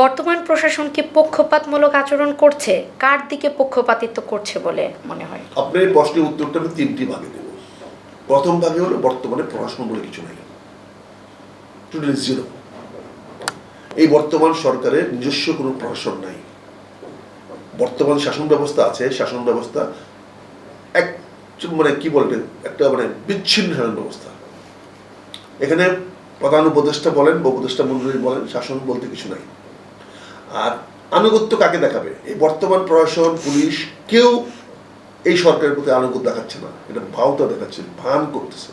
বর্তমান প্রশাসন কি পক্ষপাতমূলক আচরণ করছে? কার দিকে পক্ষপাতিত্ব করছে বলে মনে হয়? আপনার এই প্রশ্নের উত্তরটা আমি তিনটি ভাগে দেব। প্রথম ভাগে হলো বর্তমানে পড়াশোনা বলে কিছু নাই। জিরো এই বর্তমান সরকারের নিজস্ব কোনো প্রশাসন নাই। বর্তমান শাসন ব্যবস্থা আছে। শাসন ব্যবস্থা এক মানে কি বলবেন? একটা মানে বিচ্ছিন্ন শাসন ব্যবস্থা। এখানে প্রধান উপদেষ্টা বলেন বা উপদেষ্টা মন্ডলী বলেন, শাসন বলতে কিছু নাই। আর আনুগত্য কাকে দেখাবে? এই বর্তমান প্রশাসন, পুলিশ, কেউ এই সরকারের প্রতি আনুগত্য দেখাচ্ছে না। এটা ভাওতা দেখাচ্ছে, ভান করতেছে।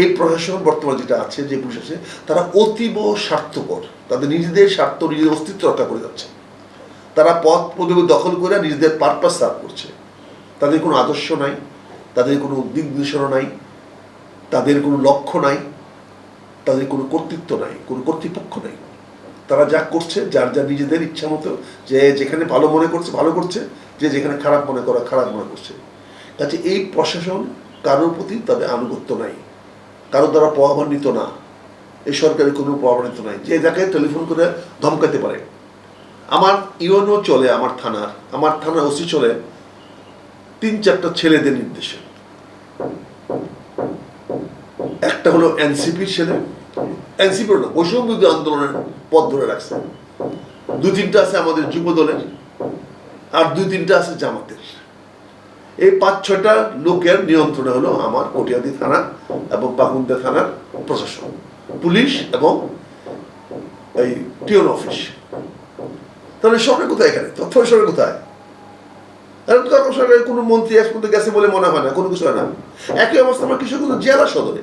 এই প্রশাসন বর্তমানে যেটা আছে, যে পুলিশ আছে, তারা অতীব স্বার্থপর। তাদের নিজেদের স্বার্থ, নিজেদের অস্তিত্ব রক্ষা করে যাচ্ছে। তারা পথ পদবি দখল করে নিজেদের পারপাস সার্ভ করছে। তাদের কোনো আদর্শ নাই, তাদের কোনো দিক নির্দেশনা নাই, তাদের কোনো লক্ষ্য নাই, তাদের কোনো কর্তৃত্ব নাই, কোনো কর্তৃপক্ষ নাই। তারা যা করছে, যার যা নিজেদের ইচ্ছা মতো, যে যেখানে ভালো মনে করছে, ভালো করছে, যে যেখানে খারাপ মনে করা, খারাপ মনে করছে। কাজে এই প্রশাসন কারোর প্রতি তাদের আনুগত্য নাই। কারও দ্বারা প্রভাবান্বিত না। এই সরকারের কোনো প্রভাবান্বিত নাই। যে যাকে টেলিফোন করে ধমকাতে পারে। আমার ইউএনও চলে, আমার থানার আমার থানার ওসি চলে, তিন চারটা ছেলেদের নির্দেশে। একটা হলো এনসিপির ছেলে। এনসিপির না বৈষম্য আন্দোলনের পথ ধরে রাখছে। দুই তিনটা আছে আমাদের যুব দলের, আর দুই তিনটা আছে জামাতের। এই পাঁচ ছয়টা লোকের নিয়ন্ত্রণে হলো আমার কটিয়াদি থানা এবং পাকুন্দা থানার প্রশাসন, পুলিশ এবং এই টিওন অফিস। তাহলে সরকার কোথায় এখানে? তথ্য সরকার কোথায়? তর্ক সরকারের কোনো মন্ত্রী আজ পর্যন্ত গেছে বলে মনে হয় না, কোনো কিছু হয় না। একই অবস্থা আমার কৃষকগঞ্জ জেলা সদরে।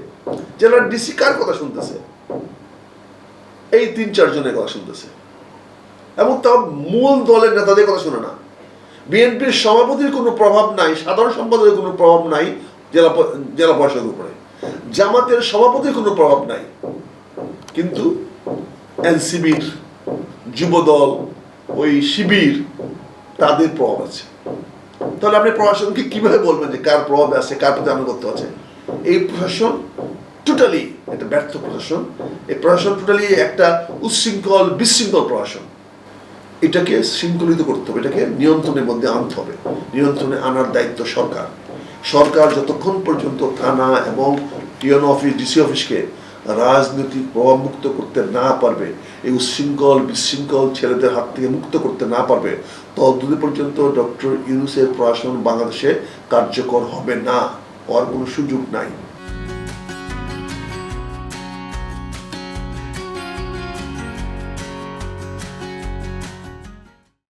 জেলার ডিসি কার কথা শুনতেছে? এই তিন চারজনের কথা শুনতেছে। এবং তার মূল দলের নেতাদের কথা শুনে না। বিএনপির সভাপতির কোনো প্রভাব নাই, সাধারণ সম্পাদকের কোনো প্রভাব নাই, জেলা জেলা পরিষদের উপরে। জামাতের সভাপতির কোনো প্রভাব নাই। কিন্তু এনসিবির যুবদল, ওই শিবির, তাদের প্রভাব আছে। তাহলে আপনি প্রশাসনকে কীভাবে বলবেন যে কার প্রভাব আছে, কার প্রতি আনুগত্য আছে? এই প্রশাসন টোটালি একটা ব্যর্থ প্রশাসন। এই প্রশাসন টোটালি একটা উচ্ছৃঙ্খল, বিশৃঙ্খল প্রশাসন। এটাকে শৃঙ্খলিত করতে হবে, এটাকে নিয়ন্ত্রণের মধ্যে আনতে হবে। নিয়ন্ত্রণে আনার দায়িত্ব সরকার। সরকার যতক্ষণ পর্যন্ত থানা এবং টিএন অফিস, ডিসি অফিসকে রাজনৈতিক প্রভাবমুক্ত করতে না পারবে, এই উচ্ছৃঙ্খল, বিশৃঙ্খল ছেলেদের হাত থেকে মুক্ত করতে না পারবে, ততদিন পর্যন্ত ডক্টর ইউনুসের প্রশাসন বাংলাদেশে কার্যকর হবে না, হওয়ার কোনো সুযোগ নাই।